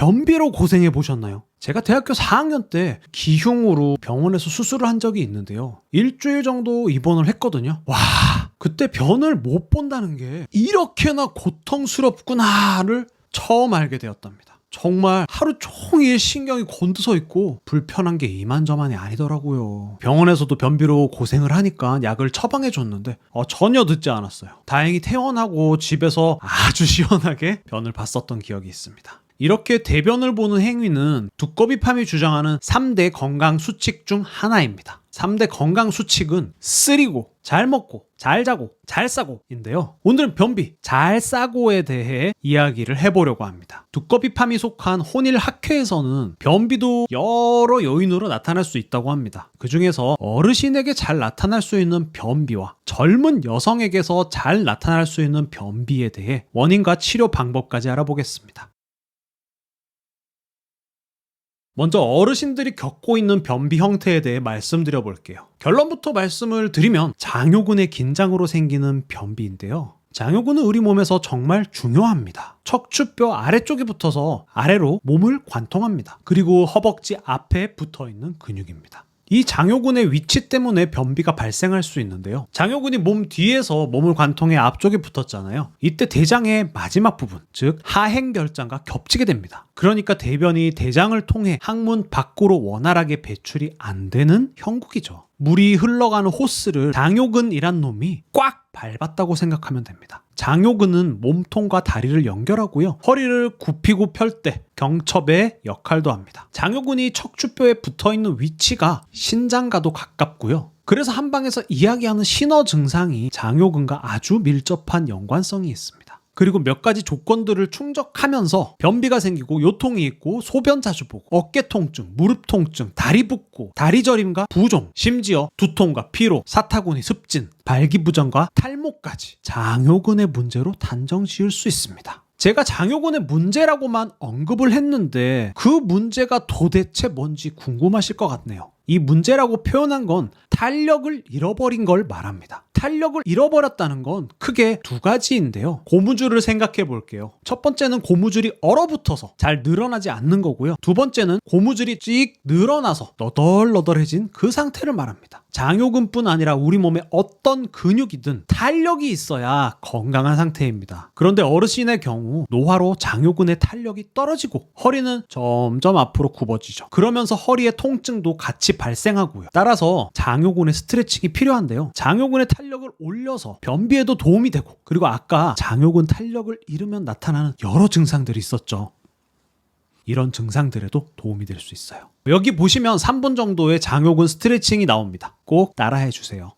변비로 고생해 보셨나요? 제가 대학교 4학년 때 기흉으로 병원에서 수술을 한 적이 있는데요. 일주일 정도 입원을 했거든요. 와, 그때 변을 못 본다는 게 이렇게나 고통스럽구나를 처음 알게 되었답니다. 정말 하루 종일 신경이 곤두서 있고 불편한 게 이만저만이 아니더라고요. 병원에서도 변비로 고생을 하니까 약을 처방해 줬는데 어, 전혀 듣지 않았어요. 다행히 퇴원하고 집에서 아주 시원하게 변을 봤었던 기억이 있습니다. 이렇게 대변을 보는 행위는 두꺼비팜이 주장하는 3대 건강 수칙 중 하나입니다. 3대 건강 수칙은 쓰리고, 잘 먹고, 잘 자고, 잘 싸고인데요. 오늘은 변비, 잘 싸고에 대해 이야기를 해보려고 합니다. 두꺼비팜이 속한 혼일 학회에서는 변비도 여러 요인으로 나타날 수 있다고 합니다. 그 중에서 어르신에게 잘 나타날 수 있는 변비와 젊은 여성에게서 잘 나타날 수 있는 변비에 대해 원인과 치료 방법까지 알아보겠습니다. 먼저 어르신들이 겪고 있는 변비 형태에 대해 말씀드려 볼게요. 결론부터 말씀을 드리면 장요근의 긴장으로 생기는 변비인데요. 장요근은 우리 몸에서 정말 중요합니다. 척추뼈 아래쪽에 붙어서 아래로 몸을 관통합니다. 그리고 허벅지 앞에 붙어 있는 근육입니다. 이 장요근의 위치 때문에 변비가 발생할 수 있는데요. 장요근이 몸 뒤에서 몸을 관통해 앞쪽에 붙었잖아요. 이때 대장의 마지막 부분, 즉 하행결장과 겹치게 됩니다. 그러니까 대변이 대장을 통해 항문 밖으로 원활하게 배출이 안 되는 형국이죠. 물이 흘러가는 호스를 장요근이란 놈이 꽉 밟았다고 생각하면 됩니다. 장요근은 몸통과 다리를 연결하고요. 허리를 굽히고 펼 때 경첩의 역할도 합니다. 장요근이 척추뼈에 붙어 있는 위치가 신장과도 가깝고요. 그래서 한방에서 이야기하는 신어 증상이 장요근과 아주 밀접한 연관성이 있습니다. 그리고 몇 가지 조건들을 충족하면서 변비가 생기고 요통이 있고 소변 자주 보고 어깨 통증, 무릎 통증, 다리 붓고 다리 저림과 부종, 심지어 두통과 피로, 사타구니, 습진, 발기부전과 탈모까지 장요근의 문제로 단정 지을 수 있습니다. 제가 장요근의 문제라고만 언급을 했는데 그 문제가 도대체 뭔지 궁금하실 것 같네요. 이 문제라고 표현한 건 탄력을 잃어버린 걸 말합니다. 탄력을 잃어버렸다는 건 크게 두 가지인데요. 고무줄을 생각해 볼게요. 첫 번째는 고무줄이 얼어붙어서 잘 늘어나지 않는 거고요. 두 번째는 고무줄이 찍 늘어나서 너덜너덜해진 그 상태를 말합니다. 장요근뿐 아니라 우리 몸의 어떤 근육이든 탄력이 있어야 건강한 상태입니다. 그런데 어르신의 경우 노화로 장요근의 탄력이 떨어지고 허리는 점점 앞으로 굽어지죠. 그러면서 허리의 통증도 같이 발생하고요. 따라서 장요근의 스트레칭이 필요한데요. 장요근의 탄력을 올려서 변비에도 도움이 되고 그리고 아까 장요근 탄력을 잃으면 나타나는 여러 증상들이 있었죠. 이런 증상들에도 도움이 될 수 있어요. 여기 보시면 3분 정도의 장요근 스트레칭이 나옵니다. 꼭 따라해 주세요.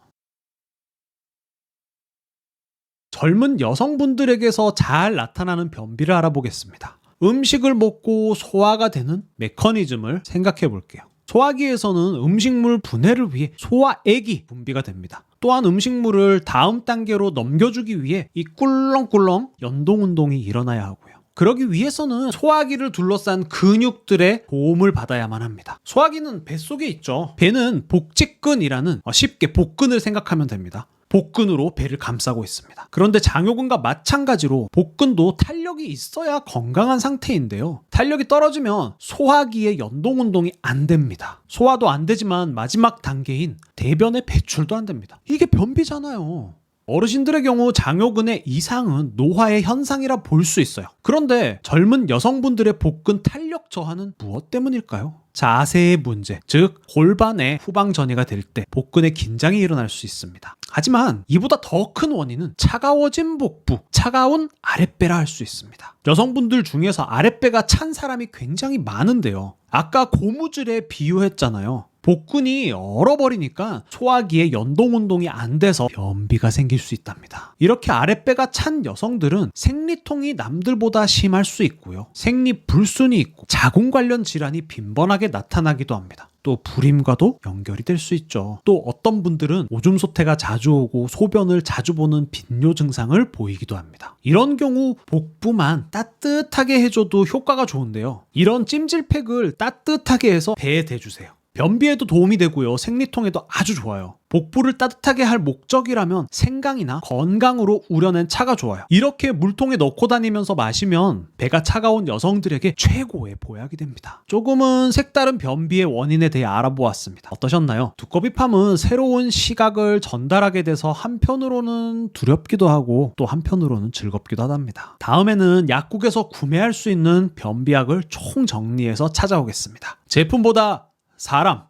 젊은 여성분들에게서 잘 나타나는 변비를 알아보겠습니다. 음식을 먹고 소화가 되는 메커니즘을 생각해 볼게요. 소화기에서는 음식물 분해를 위해 소화액이 분비가 됩니다. 또한 음식물을 다음 단계로 넘겨주기 위해 이 꿀렁꿀렁 연동 운동이 일어나야 하고요. 그러기 위해서는 소화기를 둘러싼 근육들의 도움을 받아야만 합니다. 소화기는 뱃속에 있죠. 배는 복직근이라는 어, 쉽게 복근을 생각하면 됩니다. 복근으로 배를 감싸고 있습니다. 그런데 장요근과 마찬가지로 복근도 탄력이 있어야 건강한 상태인데요. 탄력이 떨어지면 소화기의 연동 운동이 안 됩니다. 소화도 안 되지만 마지막 단계인 대변의 배출도 안 됩니다. 이게 변비잖아요. 어르신들의 경우 장요근의 이상은 노화의 현상이라 볼 수 있어요. 그런데 젊은 여성분들의 복근 탄력 저하는 무엇 때문일까요? 자세의 문제, 즉 골반의 후방 전이가 될 때 복근의 긴장이 일어날 수 있습니다. 하지만 이보다 더 큰 원인은 차가워진 복부, 차가운 아랫배라 할 수 있습니다. 여성분들 중에서 아랫배가 찬 사람이 굉장히 많은데요. 아까 고무줄에 비유했잖아요. 복근이 얼어버리니까 소화기에 연동 운동이 안 돼서 변비가 생길 수 있답니다. 이렇게 아랫배가 찬 여성들은 생리통이 남들보다 심할 수 있고요. 생리 불순이 있고 자궁 관련 질환이 빈번하게 나타나기도 합니다. 또 불임과도 연결이 될 수 있죠. 또 어떤 분들은 오줌 소태가 자주 오고 소변을 자주 보는 빈뇨 증상을 보이기도 합니다. 이런 경우 복부만 따뜻하게 해줘도 효과가 좋은데요. 이런 찜질팩을 따뜻하게 해서 배에 대주세요. 변비에도 도움이 되고요. 생리통에도 아주 좋아요. 복부를 따뜻하게 할 목적이라면 생강이나 건강으로 우려낸 차가 좋아요. 이렇게 물통에 넣고 다니면서 마시면 배가 차가운 여성들에게 최고의 보약이 됩니다. 조금은 색다른 변비의 원인에 대해 알아보았습니다. 어떠셨나요? 두꺼비팜은 새로운 시각을 전달하게 돼서 한편으로는 두렵기도 하고 또 한편으로는 즐겁기도 하답니다. 다음에는 약국에서 구매할 수 있는 변비약을 총 정리해서 찾아오겠습니다. 제품보다 사람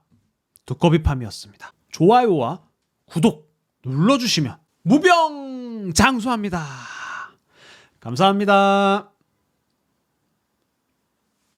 두꺼비팜이었습니다. 좋아요와 구독 눌러주시면 무병장수합니다. 감사합니다.